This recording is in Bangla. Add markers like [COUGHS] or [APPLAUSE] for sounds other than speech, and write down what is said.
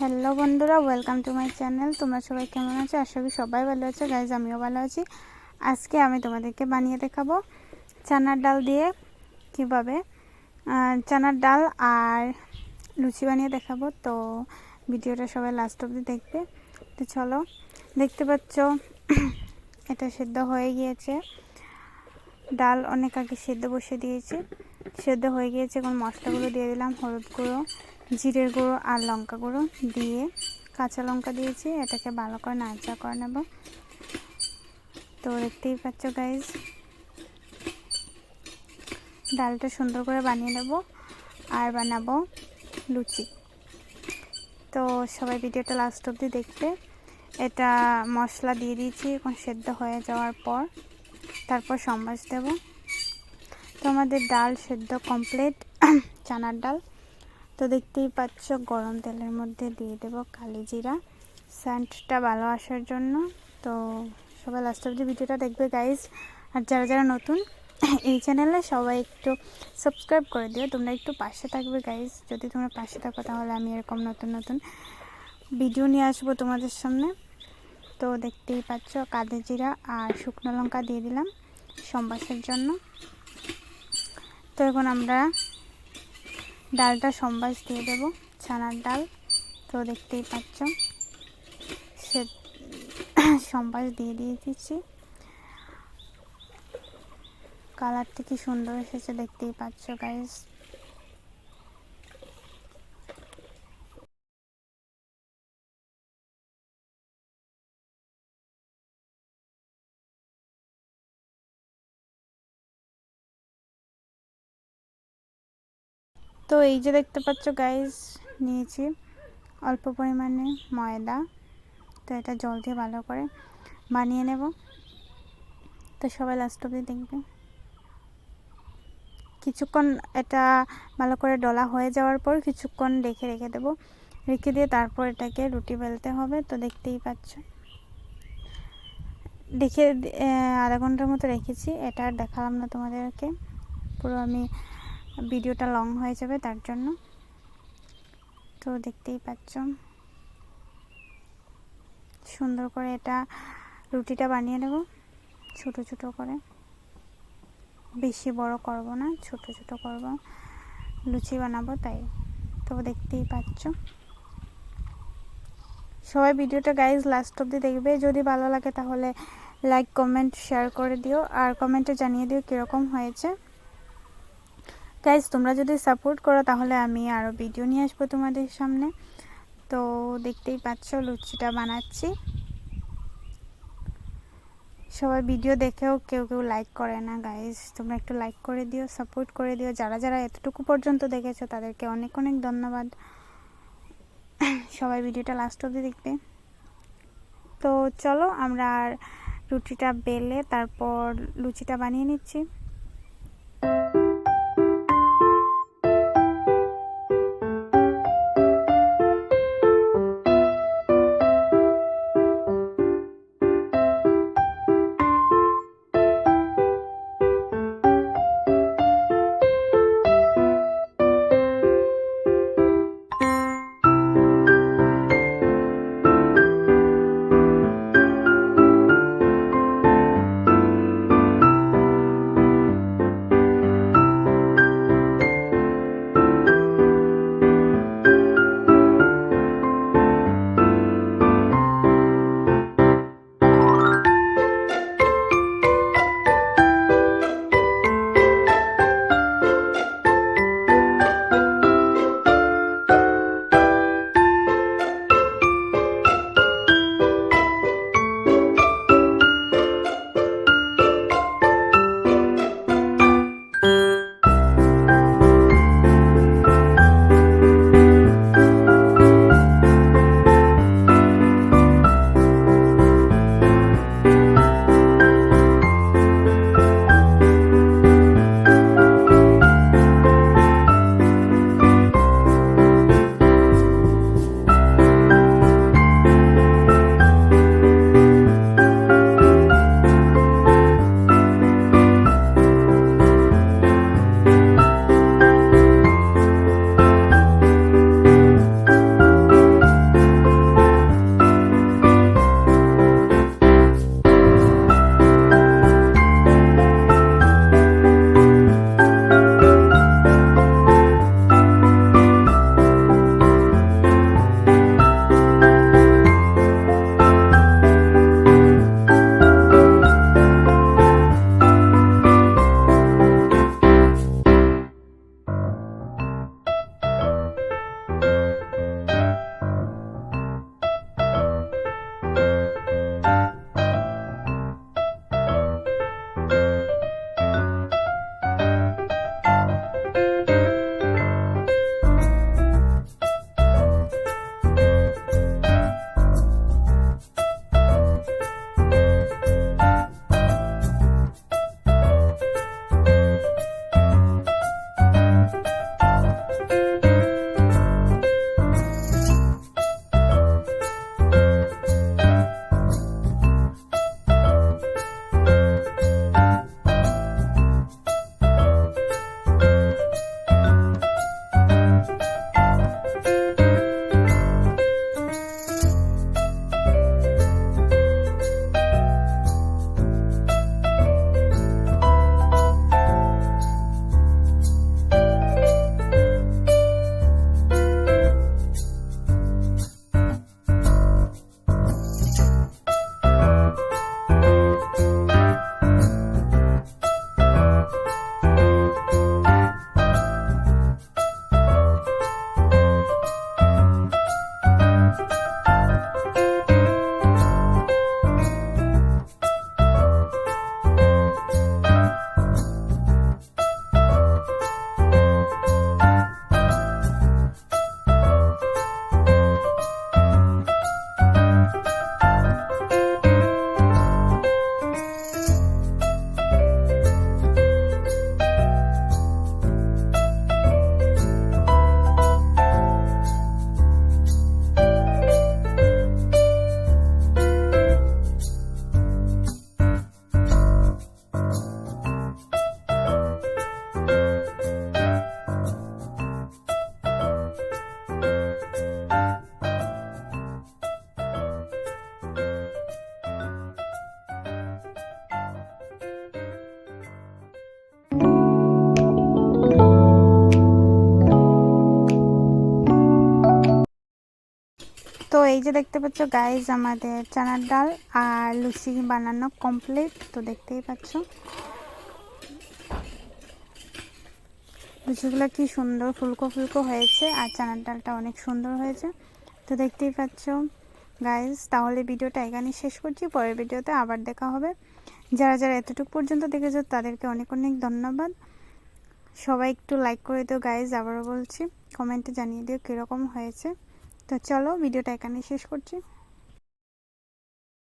হ্যালো বন্ধুরা ওয়েলকাম টু মাই চ্যানেল তোমরা সবাই কেমন আছো? আশা করি সবাই ভালো আছো। গাইজ আমিও ভালো আছি। আজকে আমি তোমাদেরকে বানিয়ে দেখাবো চানার ডাল দিয়ে কীভাবে চানার ডাল আর লুচি বানিয়ে দেখাবো। তো ভিডিওটা সবাই লাস্ট অবধি দেখবে। তো চলো, দেখতে পাচ্ছ, এটা সেদ্ধ হয়ে গিয়েছে। ডাল অনেক আগে সেদ্ধ বসে দিয়েছি। সেদ্ধ হয়ে গিয়েছে, এখন মশলাগুলো দিয়ে দিলাম, হলুদ গুঁড়ো। জিরের গুঁড়ো আর লঙ্কা গুঁড়ো দিয়ে কাঁচা লঙ্কা দিয়েছি। এটাকে ভালো করে নাচা করে নেব। তো দেখতেই পাচ্ছ গাইজ ডালটা সুন্দর করে বানিয়ে নেব আর বানাবো লুচি। তো সবাই ভিডিওটা লাস্ট অবধি দেখবে। এটা মশলা দিয়ে দিয়েছি, এখন সেদ্ধ হয়ে যাওয়ার পর তারপর সম্বাস দেব। তো আমাদের ডাল সেদ্ধ কমপ্লিট [COUGHS] চানার ডাল। তো দেখতেই পাচ্ছ, গরম তেলের মধ্যে দিয়ে দেব কালি জিরা। স্যান্টটা ভালো আসার জন্য। তো সবাই লাস্ট অব ভিডিওটা দেখবে গাইজ আর যারা যারা নতুন, এই চ্যানেলে সবাই একটু সাবস্ক্রাইব করে দিও। তোমরা একটু পাশে থাকবে গাইজ যদি তোমরা পাশে থাকো, তাহলে আমি এরকম নতুন নতুন ভিডিও নিয়ে আসব তোমাদের সামনে। তো দেখতেই পাচ্ছ কাদের জিরা আর শুকনো লঙ্কা দিয়ে দিলাম সম্বাসের জন্য। তো এখন আমরা ডালটা সম্বাস দিয়ে দেবো, ছানার ডাল, তো দেখতেই পাচ্ছ। সে সম্বাস দিয়ে দিয়ে দিচ্ছি। কালারটি কি সুন্দর এসেছে দেখতেই পাচ্ছ গাইজ তো এই যে দেখতে পাচ্ছ গাইজ নিয়েছি অল্প পরিমাণে ময়দা। তো এটা জল দিয়ে ভালো করে বানিয়ে নেব। তো সবাই লাস্ট অব্দি দেখবে। কিছুক্ষণ এটা ভালো করে ডলা হয়ে যাওয়ার পর কিছুক্ষণ রেখে রেখে দেবো। রেখে দিয়ে তারপর এটাকে রুটি বেলতে হবে, তো দেখতেই পাচ্ছ। দেখে আধা ঘণ্টার মতো রেখেছি, এটা আর দেখালাম না তোমাদেরকে। পুরো আমি ভিডিওটা লং হয়ে যাবে তার জন্য। তো দেখতেই পাচ্ছ। সুন্দর করে এটা রুটিটা বানিয়ে নেব। ছোট ছোট করে। বেশি বড় করব না, ছোট ছোট করব। লুচি বানাবো তাই। তো দেখতেই পাচ্ছ। সবাই ভিডিওটা গাইজ লাস্ট অব্দি দেখবে। যদি ভালো লাগে তাহলে লাইক কমেন্ট শেয়ার করে দিও। আর কমেন্টে জানিয়ে দিও কীরকম হয়েছে। গাইজ তোমরা যদি সাপোর্ট করো, তাহলে আমি আরও ভিডিও নিয়ে আসব তোমাদের সামনে। তো দেখতেই পাচ্ছ, লুচিটা বানাচ্ছি। সবাই ভিডিও দেখেও কেউ কেউ লাইক করে না গাইজ তোমরা একটু লাইক করে দিও সাপোর্ট করে দিও। যারা যারা এতটুকু পর্যন্ত দেখেছ, তাদেরকে অনেক অনেক ধন্যবাদ। সবাই ভিডিওটা লাস্ট অবধি দেখবে। তো চলো, আমরা আর রুটিটা বেলে তারপর লুচিটা বানিয়ে নিচ্ছি। এই যে দেখতে পাচ্ছ গাইজ আমাদের চানার ডাল আর লুচি বানানো কমপ্লিট তো দেখতেই পাচ্ছ। লুচিগুলো কি সুন্দর ফুলকো ফুলকো হয়েছে আর চানার ডালটা অনেক সুন্দর হয়েছে। তো দেখতেই পাচ্ছ গাইজ তাহলে ভিডিওটা এখানেই শেষ করছি। পরের ভিডিওতে আবার দেখা হবে। যারা যারা এতটুকু পর্যন্ত দেখেছ, তাদেরকে অনেক অনেক ধন্যবাদ। সবাই একটু লাইক করে দিও গাইজ আবারও বলছি কমেন্টে জানিয়ে দিও কীরকম হয়েছে। তো চলো ভিডিওটা এখানে শেষ করছি।